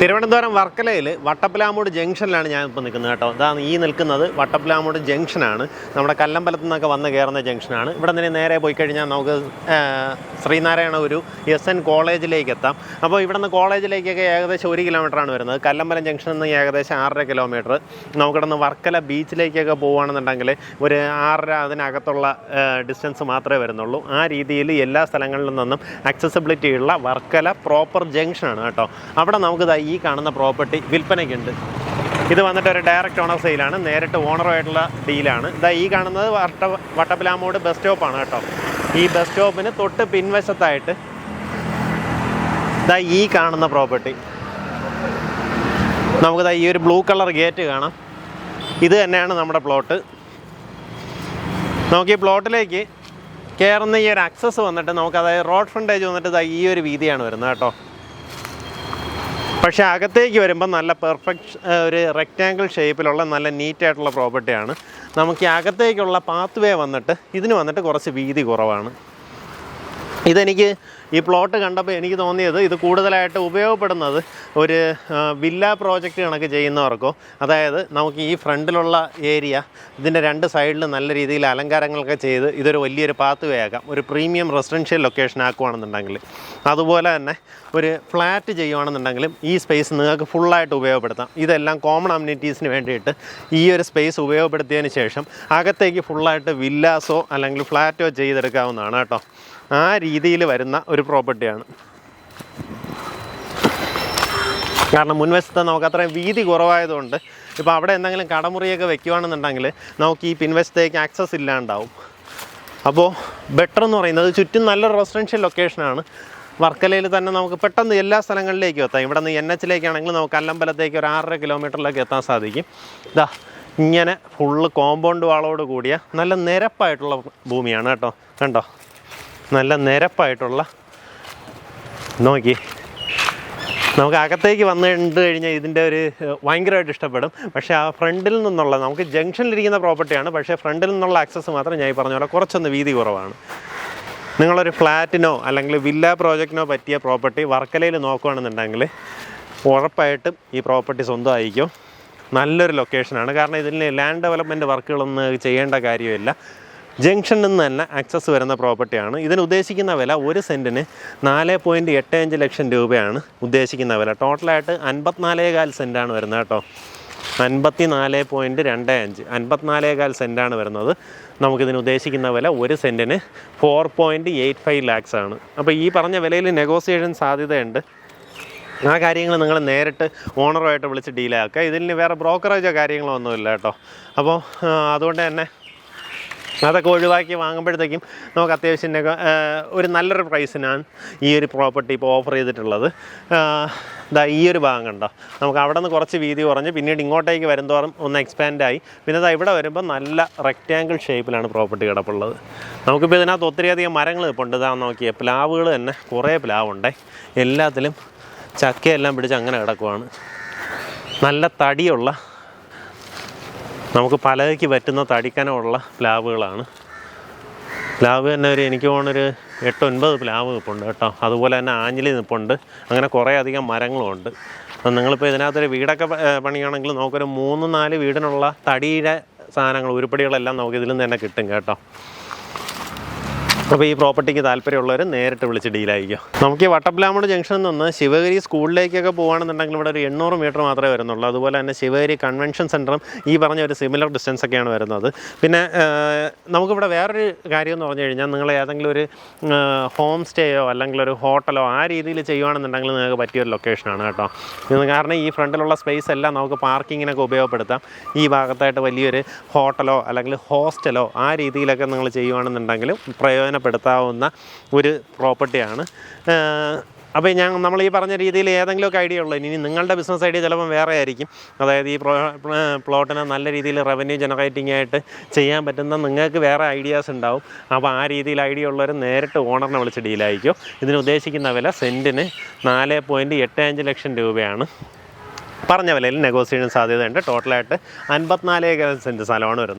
തിരുവനന്തപുരം വർക്കലയിൽ വട്ടപ്പിലാമൂട് ജംഗ്ഷനിലാണ് ഞാൻ ഇപ്പോൾ നിൽക്കുന്നത് കേട്ടോ. അതാണ് ഈ നിൽക്കുന്നത് വട്ടപ്പിലാമൂട് ജംഗ്ഷനാണ്. നമ്മുടെ കല്ലമ്പലത്തു നിന്നൊക്കെ വന്ന് കയറുന്ന ജംഗ്ഷനാണ്. ഇവിടെ നിന്ന് നേരെ പോയി കഴിഞ്ഞാൽ നമുക്ക് ശ്രീനാരായണ ഒരു എസ് എൻ കോളേജിലേക്ക് എത്താം. അപ്പോൾ ഇവിടെ നിന്ന് കോളേജിലേക്കൊക്കെ ഏകദേശം ഒരു കിലോമീറ്ററാണ് വരുന്നത്. കല്ലമ്പലം ജംഗ്ഷനിൽ നിന്ന് ഏകദേശം ആറര കിലോമീറ്റർ നമുക്കിവിടെ നിന്ന് വർക്കല ബീച്ചിലേക്കൊക്കെ പോവുകയാണെന്നുണ്ടെങ്കിൽ ഒരു ആറര അതിനകത്തുള്ള ഡിസ്റ്റൻസ് മാത്രമേ വരുന്നുള്ളൂ. ആ രീതിയിൽ എല്ലാ സ്ഥലങ്ങളിൽ നിന്നും അക്സസിബിലിറ്റി ഉള്ള വർക്കല പ്രോപ്പർ ജംഗ്ഷനാണ് കേട്ടോ. അവിടെ നമുക്ക് ഈ കാണുന്ന പ്രോപ്പർട്ടി വിൽപ്പനയ്ക്കുണ്ട്. ഇത് വന്നിട്ട് ഒരു ഡയറക്റ്റ് ഓണർ സെയിലാണ് നേരിട്ട് ഓണറുമായിട്ടുള്ള ഡീലാണ് ഇതാ ഈ കാണുന്നത് വട്ട വട്ടപ്പിലാമൂട് ബസ് സ്റ്റോപ്പാണ് കേട്ടോ. ഈ ബസ് സ്റ്റോപ്പിന് തൊട്ട് പിൻവശത്തായിട്ട് ഇതാ ഈ കാണുന്ന പ്രോപ്പർട്ടി. നമുക്കിതാ ഈ ഒരു ബ്ലൂ കളർ ഗേറ്റ് കാണാം. ഇത് തന്നെയാണ് നമ്മുടെ പ്ലോട്ട് നമുക്ക് ഈ പ്ലോട്ടിലേക്ക് കയറുന്ന ഈ ഒരു ആക്സസ് വന്നിട്ട് നമുക്ക് അതായത് റോഡ് ഫ്രണ്ടേജ് വന്നിട്ട് ഇതാ ഈ ഒരു വീതിയാണ് വരുന്നത് കേട്ടോ. പക്ഷേ അകത്തേക്ക് വരുമ്പോൾ നല്ല പെർഫെക്റ്റ് ഒരു റെക്റ്റാങ്കിൾ ഷേപ്പിലുള്ള നല്ല നീറ്റായിട്ടുള്ള പ്രോപ്പർട്ടിയാണ് നമുക്ക് ഈ അകത്തേക്കുള്ള പാത്ത് വേ വന്നിട്ട് ഇതിന് വന്നിട്ട് കുറച്ച് വീതി കുറവാണ്. ഇതെനിക്ക് ഈ പ്ലോട്ട് കണ്ടപ്പോൾ എനിക്ക് തോന്നിയത് ഇത് കൂടുതലായിട്ട് ഉപയോഗപ്പെടുന്നത് ഒരു വില്ല പ്രോജക്റ്റ് കണക്ക് ചെയ്യുന്നവർക്കോ. അതായത് നമുക്ക് ഈ ഫ്രണ്ടിലുള്ള ഏരിയ ഇതിന്റെ രണ്ട് സൈഡിൽ നല്ല രീതിയിൽ അലങ്കാരങ്ങളൊക്കെ ചെയ്ത് ഇതൊരു വലിയൊരു പാത്ത് വേ ആക്കാം. ഒരു പ്രീമിയം റെസിഡൻഷ്യൽ ലൊക്കേഷൻ ആക്കുവാണെന്നുണ്ടെങ്കിൽ. അതുപോലെ തന്നെ ഒരു ഫ്ലാറ്റ് ചെയ്യുവാണെന്നുണ്ടെങ്കിലും ഈ സ്പേസ് നിങ്ങൾക്ക് ഫുള്ളായിട്ട് ഉപയോഗപ്പെടുത്താം. ഇതെല്ലാം കോമൺ അമ്യൂണിറ്റീസിന് വേണ്ടിയിട്ട് ഈ ഒരു സ്പേസ് ഉപയോഗപ്പെടുത്തിയതിന് ശേഷം അകത്തേക്ക് ഫുള്ളായിട്ട് വില്ലാസോ അല്ലെങ്കിൽ ഫ്ലാറ്റോ ചെയ്തെടുക്കാവുന്നതാണ് കേട്ടോ. ആ രീതിയിൽ വരുന്ന ഒരു പ്രോപ്പർട്ടിയാണ് കാരണം മുൻവശത്ത് നമുക്ക് അത്രയും വീതി കുറവായതുകൊണ്ട് ഇപ്പോൾ അവിടെ എന്തെങ്കിലും കടമുറിയൊക്കെ വെക്കുവാണെന്നുണ്ടെങ്കിൽ നമുക്ക് ഈ പിൻവശത്തേക്ക് ആക്സസ് ഇല്ലാണ്ടാവും. അപ്പോൾ ബെറ്റർ എന്ന് പറയുന്നത് ചുറ്റും നല്ലൊരു റെസിഡൻഷ്യൽ ലൊക്കേഷനാണ് വർക്കലയിൽ തന്നെ നമുക്ക് പെട്ടെന്ന് എല്ലാ സ്ഥലങ്ങളിലേക്കും എത്താം. ഇവിടെ നിന്ന് എൻ എച്ചിലേക്കാണെങ്കിൽ നമുക്ക് അല്ലമ്പലത്തേക്ക് ഒരു ആറര കിലോമീറ്ററിലേക്ക് എത്താൻ സാധിക്കും. ഇതാ ഇങ്ങനെ ഫുള്ള് കോമ്പൗണ്ട് വാളോട് കൂടിയ നല്ല നിരപ്പായിട്ടുള്ള ഭൂമിയാണ് കേട്ടോ. കണ്ടോ? നല്ല നിരപ്പായിട്ടുള്ള നോക്കി. നമുക്ക് അകത്തേക്ക് വന്നു കണ്ടു കഴിഞ്ഞാൽ ഇതിന്റെ ഒരു ഭയങ്കരമായിട്ട് ഇഷ്ടപ്പെടും. പക്ഷേ ആ ഫ്രണ്ടിൽ നിന്നുള്ള നമുക്ക് ജംഗ്ഷനിലിരിക്കുന്ന പ്രോപ്പർട്ടിയാണ്. പക്ഷേ ഫ്രണ്ടിൽ നിന്നുള്ള ആക്സസ് മാത്രം ഞാൻ ഈ പറഞ്ഞ പോലെ കുറച്ചൊന്ന് വീതി കുറവാണ്. നിങ്ങളൊരു ഫ്ലാറ്റിനോ അല്ലെങ്കിൽ വില്ല പ്രോജക്റ്റിനോ പറ്റിയ പ്രോപ്പർട്ടി വർക്കലയിൽ നോക്കുകയാണെന്നുണ്ടെങ്കിൽ ഉറപ്പായിട്ടും ഈ പ്രോപ്പർട്ടി സ്വന്തമായിരിക്കും. നല്ലൊരു ലൊക്കേഷനാണ് കാരണം ഇതിന് ലാൻഡ് ഡെവലപ്മെന്റ് വർക്കുകളൊന്നും ചെയ്യേണ്ട കാര്യമില്ല. ജംഗ്ഷനിൽ നിന്ന് തന്നെ ആക്സസ് വരുന്ന പ്രോപ്പർട്ടിയാണ് ഇതിന് ഉദ്ദേശിക്കുന്ന വില ഒരു സെന്റിന് നാല് പോയിന്റ് എട്ട് അഞ്ച് ലക്ഷം രൂപയാണ് ഉദ്ദേശിക്കുന്ന വില. ടോട്ടലായിട്ട് അൻപത്തിനാലേകാൽ സെന്റാണ് വരുന്നത് കേട്ടോ. അൻപത്തി നാല് പോയിന്റ് രണ്ട് അഞ്ച്. അൻപത്തിനാലേകാൽ സെന്റാണ് വരുന്നത്. നമുക്കിതിന് ഉദ്ദേശിക്കുന്ന വില ഒരു സെന്റിന് four point eight five lakhs ആണ്. അപ്പോൾ ഈ പറഞ്ഞ വിലയിൽ നെഗോസിയേഷൻ സാധ്യതയുണ്ട്. ആ കാര്യങ്ങൾ നിങ്ങൾ നേരിട്ട് ഓണറുമായിട്ട് വിളിച്ച് ഡീലാക്കുക ഇതിന് വേറെ ബ്രോക്കറേജോ കാര്യങ്ങളോ ഒന്നുമില്ല കേട്ടോ. അപ്പോൾ അതുകൊണ്ട് തന്നെ അതൊക്കെ ഒഴിവാക്കി വാങ്ങുമ്പോഴത്തേക്കും നമുക്ക് അത്യാവശ്യം ഒരു നല്ലൊരു പ്രൈസിനാണ് ഈ ഒരു പ്രോപ്പർട്ടി ഇപ്പോൾ ഓഫർ ചെയ്തിട്ടുള്ളത്. ഇതാ ഈ ഒരു ഭാഗം കണ്ടോ? നമുക്ക് അവിടെ നിന്ന് കുറച്ച് വീതി കുറഞ്ഞ് പിന്നീട് ഇങ്ങോട്ടേക്ക് വരുന്തോറും ഒന്ന് എക്സ്പാൻഡ് ആയി. പിന്നെ ദാ ഇവിടെ വരുമ്പോൾ നല്ല റെക്റ്റാങ്കിൾ ഷേപ്പിലാണ് പ്രോപ്പർട്ടി കിടപ്പുള്ളത്. നമുക്കിപ്പോൾ ഇതിനകത്ത് ഒത്തിരിയധികം മരങ്ങൾ ഇപ്പോൾ ഉണ്ട്. ഇതാ നോക്കിയ പ്ലാവുകൾ തന്നെ. കുറേ പ്ലാവുണ്ടേ. എല്ലാത്തിലും ചക്കയെല്ലാം പിടിച്ച് അങ്ങനെ കിടക്കുവാണ്. നല്ല തടിയുള്ള നമുക്ക് പലകയ്ക്ക് പറ്റുന്ന തടിക്കനമുള്ള പ്ലാവുകളാണ്. പ്ലാവ് തന്നെ ഒരു എനിക്ക് തോന്നുന്നൊരു എട്ടൊൻപത് പ്ലാവ് നിൽപ്പുണ്ട് കേട്ടോ. അതുപോലെ തന്നെ ആഞ്ഞിലി നിൽപ്പുണ്ട് അങ്ങനെ കുറേ അധികം മരങ്ങളുമുണ്ട് അപ്പം നിങ്ങളിപ്പോൾ ഇതിനകത്തൊരു വീടൊക്കെ പണിയാണെങ്കിൽ നമുക്കൊരു മൂന്ന് നാല് വീടിനുള്ള തടിയുടെ സാധനങ്ങൾ ഉരുപ്പടികളെല്ലാം നമുക്ക് ഇതിൽ നിന്ന് തന്നെ കിട്ടും കേട്ടോ. അപ്പോൾ ഈ പ്രോപ്പർട്ടിക്ക് താല്പര്യമുള്ളവർ നേരിട്ട് വിളിച്ച് ഡീലായിരിക്കും നമുക്ക് ഈ വട്ടപ്ലാമണ് ജംഗ്ഷനിൽ നിന്ന് ശിവഗിരി സ്കൂളിലേക്കൊക്കെ പോകുകയാണെന്നുണ്ടെങ്കിൽ ഇവിടെ ഒരു എണ്ണൂറ് മീറ്റർ മാത്രമേ വരുന്നുള്ളൂ. അതുപോലെ തന്നെ ശിവഗിരി കൺവെൻഷൻ സെന്ററും ഈ പറഞ്ഞ ഒരു സിമിലർ ഡിസ്റ്റൻസ് ഒക്കെയാണ് വരുന്നത്. പിന്നെ നമുക്കിവിടെ വേറൊരു കാര്യം എന്ന് പറഞ്ഞു കഴിഞ്ഞാൽ നിങ്ങൾ ഏതെങ്കിലും ഒരു ഹോം സ്റ്റേയോ അല്ലെങ്കിൽ ഒരു ഹോട്ടലോ ആ രീതിയിൽ ചെയ്യുകയാണെന്നുണ്ടെങ്കിൽ നിങ്ങൾക്ക് പറ്റിയൊരു ലൊക്കേഷനാണ് കേട്ടോ. കാരണം ഈ ഫ്രണ്ടിലുള്ള സ്പേസ് എല്ലാം നമുക്ക് പാർക്കിങ്ങിനൊക്കെ ഉപയോഗപ്പെടുത്താം. ഈ ഭാഗത്തായിട്ട് വലിയൊരു ഹോട്ടലോ അല്ലെങ്കിൽ ഹോസ്റ്റലോ ആ രീതിയിലൊക്കെ നിങ്ങൾ ചെയ്യുകയാണെന്നുണ്ടെങ്കിൽ പ്രയോജനപ്പെടുത്താവുന്ന ഒരു പ്രോപ്പർട്ടിയാണ്. അപ്പോൾ ഞാൻ നമ്മൾ ഈ പറഞ്ഞ രീതിയിൽ ഏതെങ്കിലുമൊക്കെ ഐഡിയ ഉള്ളൂ. ഇനി നിങ്ങളുടെ ബിസിനസ് ഐഡിയ ചിലപ്പം വേറെ ആയിരിക്കും. അതായത് ഈ പ്ലോട്ടിനെ നല്ല രീതിയിൽ റവന്യൂ ജനറേറ്റിംഗ് ആയിട്ട് ചെയ്യാൻ പറ്റുന്ന നിങ്ങൾക്ക് വേറെ ഐഡിയാസ് ഉണ്ടാവും. അപ്പോൾ ആ രീതിയിൽ ഐഡിയ ഉള്ളവർ നേരിട്ട് ഓണറിനെ വിളിച്ച് ഡീലായിരിക്കും ഇതിന് ഉദ്ദേശിക്കുന്ന വില സെന്റിന് നാല് പോയിന്റ് എട്ട് അഞ്ച് ലക്ഷം രൂപയാണ്. പറഞ്ഞ വിലയിൽ നെഗോസിയേഷൻ സാധ്യതയുണ്ട്. ടോട്ടലായിട്ട് അൻപത്തിനാല് സെന്റ് സ്ഥലമാണ് വരുന്നത്.